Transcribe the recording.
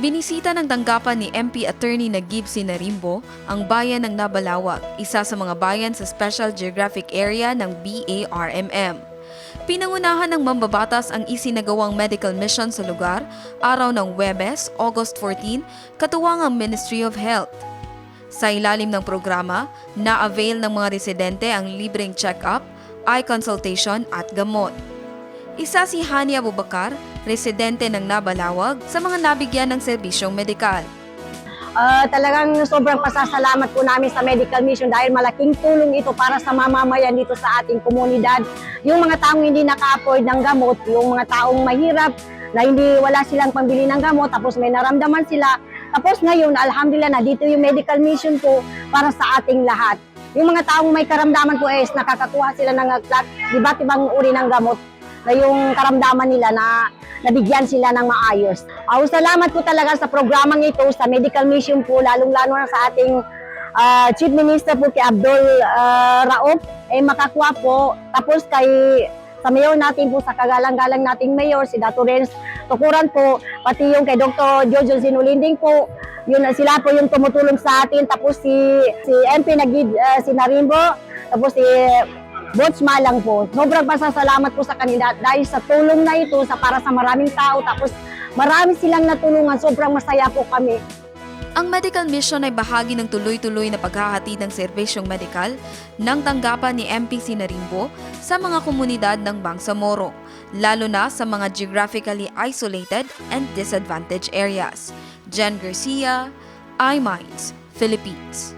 Binisita ng tanggapan ni MP Attorney Nagib Sinarimbo ang bayan ng Nabalawag, isa sa mga bayan sa Special Geographic Area ng BARMM. Pinangunahan ng mambabatas ang isinagawang medical mission sa lugar araw ng Webes, August 14, katuwang ang Ministry of Health. Sa ilalim ng programa, na-avail ng mga residente ang libreng check-up, eye consultation at gamot. Isa si Hani Abubakar, residente ng Nabalawag, sa mga nabigyan ng serbisyong medikal. Ah, talagang sobrang pasasalamat po namin sa medical mission dahil malaking tulong ito para sa mamamayan dito sa ating komunidad. Yung mga taong hindi naka-afford ng gamot, yung mga taong mahirap na hindi wala silang pambili ng gamot tapos may naramdaman sila. Tapos ngayon, alhamdulillah na dito yung medical mission po para sa ating lahat. Yung mga taong may karamdaman po is nakakakuha sila ng iba't ibang uri ng gamot na yung karamdaman nila na nabigyan sila ng maayos. Uh, salamat po talaga sa programang ito, sa medical mission po, lalong-lalo na sa ating ah, Chief Minister po kay Abdul ah, Raouf, eh makakuha po. Tapos kay sa mayor natin po, sa kagalang-galang nating mayor, si Dato Renz Tukuran po, pati yung kay Dr. Jojo Sinulinding po, yun, sila po yung tumutulong sa atin. Tapos si, si MP Nagid, ah, si Narimbo, tapos si Bots Malang po. Sobrang pasasalamat po sa kanila dahil sa tulong na ito sa para sa maraming tao. Tapos marami silang natulungan. Sobrang masaya po kami. Ang medical mission ay bahagi ng tuloy-tuloy na paghahatid ng serbisyong medikal ng tanggapan ni MP Sinarimbo sa mga komunidad ng Bangsamoro, lalo na sa mga geographically isolated and disadvantaged areas. Jen Garcia, iMinds, Philippines.